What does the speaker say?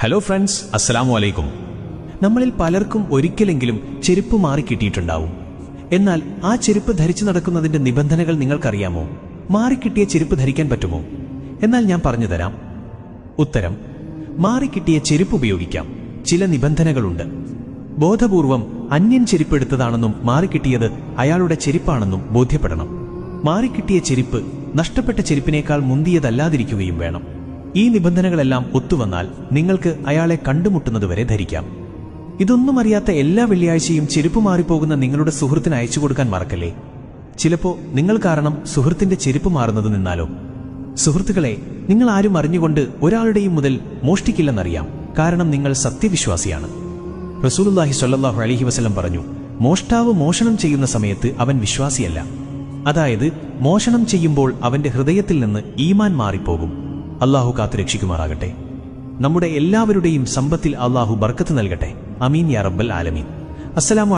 Hello friends അസ്സലാമു അലൈക്കും നമ്മളിൽ പലർക്കും ഒരിക്കലെങ്കിലും ചെരുപ്പ് മാറി കിട്ടിയിട്ടുണ്ടാവും. എന്നാൽ ആ ചെരുപ്പ് ധരിച്ചു നടക്കുന്നതിന്റെ നിബന്ധനകൾ നിങ്ങൾക്കറിയാമോ? മാറിക്കിട്ടിയ ചെരുപ്പ് ധരിക്കാൻ പറ്റുമോ? എന്നാൽ ഞാൻ പറഞ്ഞു തരാം. ഉത്തരം മാറിക്കിട്ടിയ ചെരുപ്പ് ഉപയോഗിക്കാം. ചില നിബന്ധനകളുണ്ട്. ബോധപൂർവം അന്യൻ ചെരുപ്പ് എടുത്തതാണെന്നും മാറിക്കിട്ടിയത് അയാളുടെ ചെരുപ്പാണെന്നും ബോധ്യപ്പെടണം. മാറിക്കിട്ടിയ ചെരുപ്പ് നഷ്ടപ്പെട്ട ചെരുപ്പിനേക്കാൾ മുന്തിയതല്ലാതിരിക്കുകയും വേണം. ഈ നിബന്ധനകളെല്ലാം ഒത്തുവന്നാൽ നിങ്ങൾക്ക് അയാളെ കണ്ടുമുട്ടുന്നതുവരെ ധരിക്കാം. ഇതൊന്നും അറിയാത്ത എല്ലാ വെള്ളിയാഴ്ചയും ചെരുപ്പ് മാറിപ്പോകുന്ന നിങ്ങളുടെ സുഹൃത്തിന് അയച്ചു കൊടുക്കാൻ മറക്കല്ലേ? ചിലപ്പോ നിങ്ങൾ കാരണം സുഹൃത്തിന്റെ ചെരുപ്പ് മാറുന്നത് നിന്നാലോ? സുഹൃത്തുക്കളെ നിങ്ങൾ ആരും അറിഞ്ഞുകൊണ്ട് ഒരാളുടെയും മുതൽ മോഷ്ടിക്കില്ലെന്നറിയാം. കാരണം നിങ്ങൾ സത്യവിശ്വാസിയാണ്. റസൂലുല്ലാഹി സ്വല്ലല്ലാഹു അലൈഹി വസല്ലം പറഞ്ഞു മോഷ്ടാവ് മോഷണം ചെയ്യുന്ന സമയത്ത് അവൻ വിശ്വാസിയല്ല. അതായത് മോഷണം ചെയ്യുമ്പോൾ അവന്റെ ഹൃദയത്തിൽ നിന്ന് ഈമാൻ മാറിപ്പോകും. അള്ളാഹു കാത്തു രക്ഷിക്കുമാറാകട്ടെ. നമ്മുടെ എല്ലാവരുടെയും സമ്പത്തിൽ അള്ളാഹു ബർക്കത്ത് നൽകട്ടെ. അമീൻ യാ റബ്ബൽ ആലമീൻ. അസ്സലാമു